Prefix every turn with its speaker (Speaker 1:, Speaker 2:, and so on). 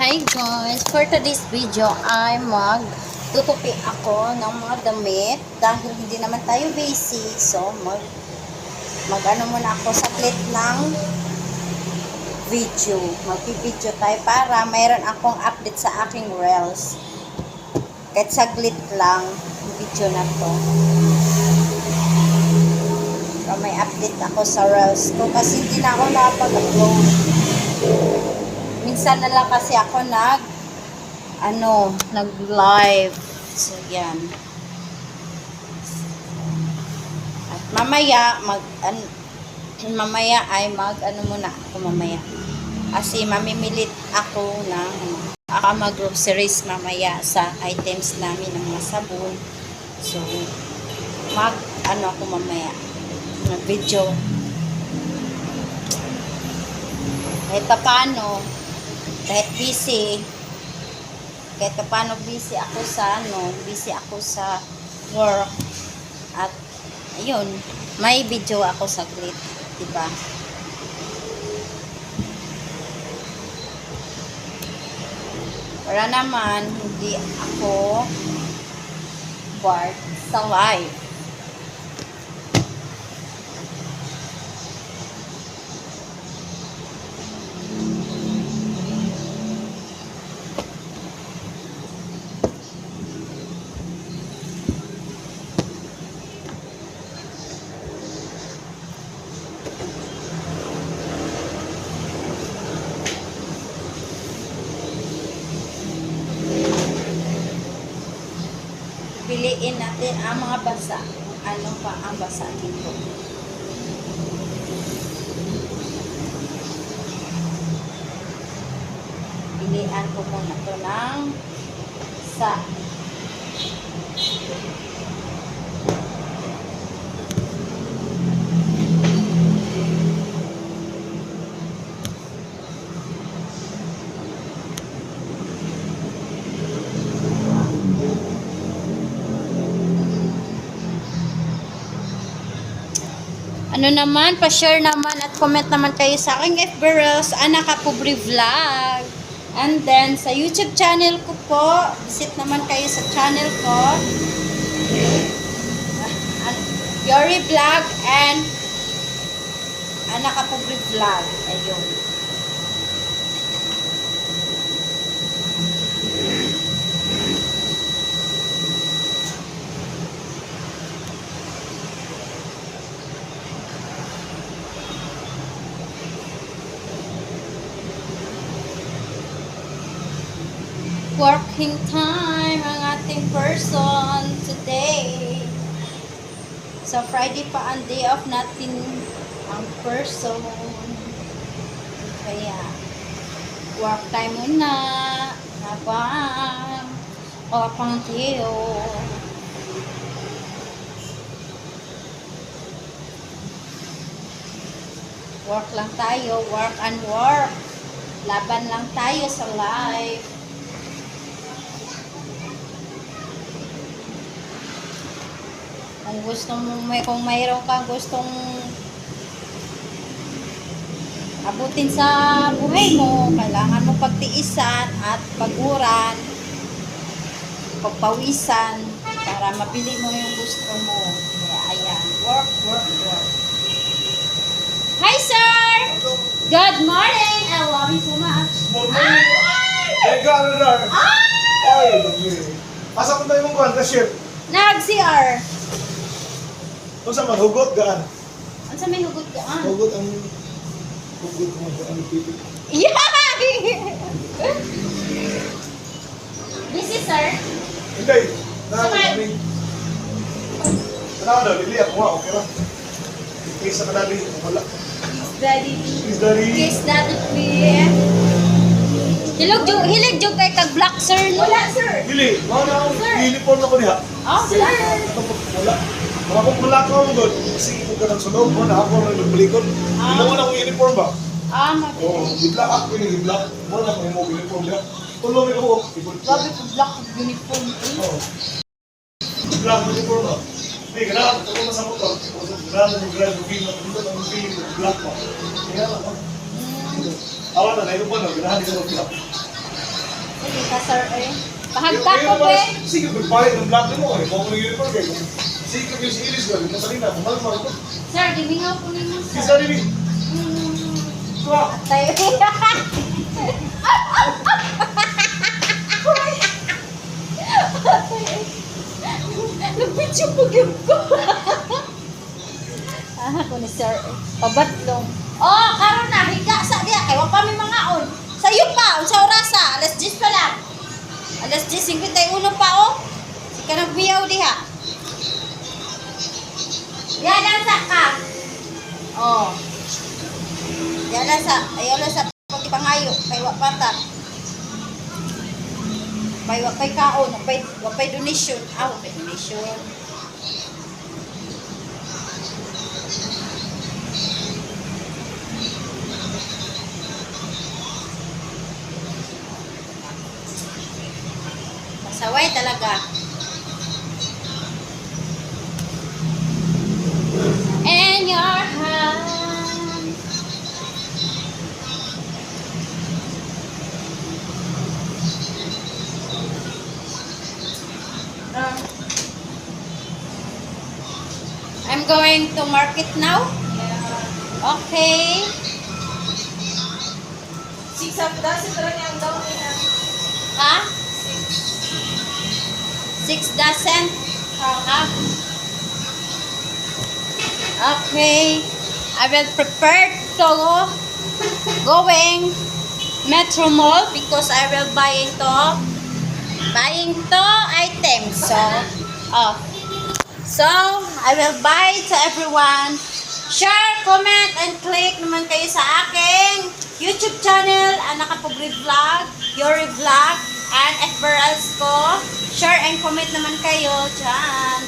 Speaker 1: Hi guys! For today's video ay mag tutupi ako ng mga damit dahil hindi naman tayo busy. So mag mag ano muna ako sa clip ng video. Magpi-video tayo para mayroon akong update sa aking reels. Kahit saglit lang video na to. So, may update ako sa reels ko kasi hindi na ako nakapag-upload minsan na lang kasi ako nag ano, nag-live. So, yan. At mamaya, mag, an, mamaya ay mag, ano muna ako mamaya. Kasi mamimilit ako ng, ano, ako mag-groceries mamaya sa items namin ng mga sabon. So, mag, ano ako mamaya, mag-video. Kahit pa paano, kahit busy, kahit pa paano busy ako sa ano, busy ako sa work, at ayun, may video ako saglit, di ba? Para naman, hindi ako bored sa life. Piliin natin ang mga basa. Ano pa ang basa dito? Pilian ko muna to ng sa Ano naman, pa-share naman at comment naman kayo sa aking FB Reels, Anak Pobre Vlog. And then, sa YouTube channel ko po, visit naman kayo sa channel ko. Ah, Yori Vlog and Anak Pobre Vlog. Ayun. Working time ang ating person today. So, Friday pa ang day off natin ang person. Kaya, work time muna. Habang, o pang tiyo. Work lang tayo, work and work. Laban lang tayo sa life. Kung gusto mo, may, kung mayroon kang gustong abutin sa buhay mo, kailangan mo pagtiisan at paguran, pagpawisan, para mabili mo yung gusto mo. Kaya, ayan, work, work, work. Hi, sir! Good morning! I love you so much.
Speaker 2: Eh, gano'n na. Ay, dami. Asa ko tayo mong kuhan, cashier.
Speaker 1: Nag-CR.
Speaker 2: Kung sa maghugot, gaan.
Speaker 1: Ano sa may hugot ka? Ah.
Speaker 2: Hugot ang... Hugot ang gaan ang pipi.
Speaker 1: Yay! Busy, sir?
Speaker 2: Hindi. Na,
Speaker 1: Sakay.
Speaker 2: kami. Ano na, lili ako nga, okay lang. Please, sa kadali, wala.
Speaker 1: Daddy.
Speaker 2: Please, daddy.
Speaker 1: Kiss daddy, please. Hilig jug, hilig jug kay kag black sir. no? Wala, sir.
Speaker 2: Dili, mga na uniform ako niya.
Speaker 1: Oh, sir.
Speaker 2: Wala. Mga kung wala ko ako doon, kasi kung ka ng sunog mo, na ako na nagbalikod.
Speaker 1: Ah.
Speaker 2: Hindi mo na akong uniform ba?
Speaker 1: Ah, mag
Speaker 2: Oo, gibla ako yung gibla. Mo na akong mo uniform niya. Tulong ako.
Speaker 1: Grabe ko black uniform. eh.
Speaker 2: Oo. Gibla ako uniform ba? Hindi, kailangan ko ko sa motor. Kailangan mo grab mo film. Dito ang film, black pa. Kaya lang.
Speaker 1: Mm.
Speaker 2: Awan na, nailo pa na. Kailangan ko mag-black.
Speaker 1: Sige ka, sir, eh. Pahagka ko, be.
Speaker 2: Sige, magpalit ng black mo eh. Kung ano yung uniform eh. Sige, si Iris ko, yung masalina, kung mahal mo.
Speaker 1: Sir, gimingaw po ninyo,
Speaker 2: Sige,
Speaker 1: sir.
Speaker 2: sa rin. Suwa.
Speaker 1: Tayo. Nag-video po ko. ah, ako ni sir. Pabatlong. Oh, karon na. Higa sa diya. Kaya wag pa may mga on. Sa'yo pa. Sa orasa. Alas 10 pa lang. Alas 10.51 pa, oh. Si ka nagbiyaw diha. Yan lang sa ka. Oh. Yan lang sa, ayaw lang sa pagkipangayo. Kay wak patak. May wak pay kaon, pay, pay donation. Wak pay donation. Masaway talaga. Going to market now. Okay.
Speaker 3: Six of dozen talaga yung daw niya.
Speaker 1: Ha? Six dozen? Ha? Okay. I will prepare to go going Metro Mall because I will buying to buying to items. So, oh. So, I will buy to everyone. Share, comment, and click naman kayo sa aking YouTube channel, Anak Kapugri Vlog, Yuri Vlog, and Esperals ko. Share and comment naman kayo dyan.